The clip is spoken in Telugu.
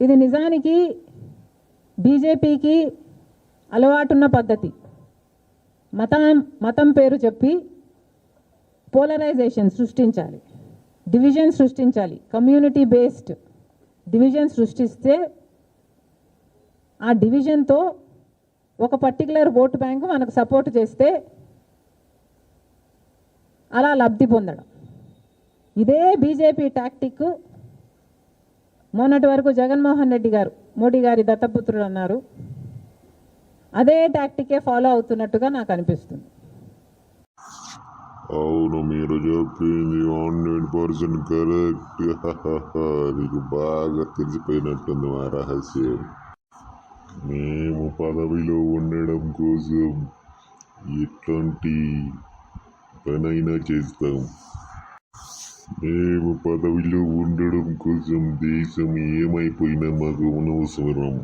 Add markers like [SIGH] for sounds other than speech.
ఇది నిజానికి బీజేపీకి అలవాటున్న పద్ధతి. మతం మతం పేరు చెప్పి పోలరైజేషన్ సృష్టించాలి. డివిజన్ సృష్టించాలి. కమ్యూనిటీ బేస్డ్ డివిజన్ సృష్టిస్తే ఆ డివిజన్తో ఒక పర్టికులర్ ఓటు బ్యాంకు మనకు సపోర్ట్ చేస్తే అలా లబ్ధి పొందడం. ఇదే బీజేపీ టాక్టిక్ మొన్నటి వరకు జగన్మోహన్ రెడ్డి గారు మోడీ గారి దత్తపుత్రుడు అన్నారు. అదే టాక్టికే ఫాలో అవుతున్నట్టుగా నాకు అనిపిస్తుంది. అవును మీరు చెప్పింది హండ్రెడ్ పర్సెంట్ కరెక్ట్. [LAUGHS] నీకు బాగా తెలిసిపోయినట్టుంది మా రహస్యం. మేము పదవిలో ఉండడం కోసం ఎట్లాంటి పనైనా చేస్తాం. మేము పదవిలో ఉండడం కోసం దేశం ఏమైపోయినా మాకు అనవసరం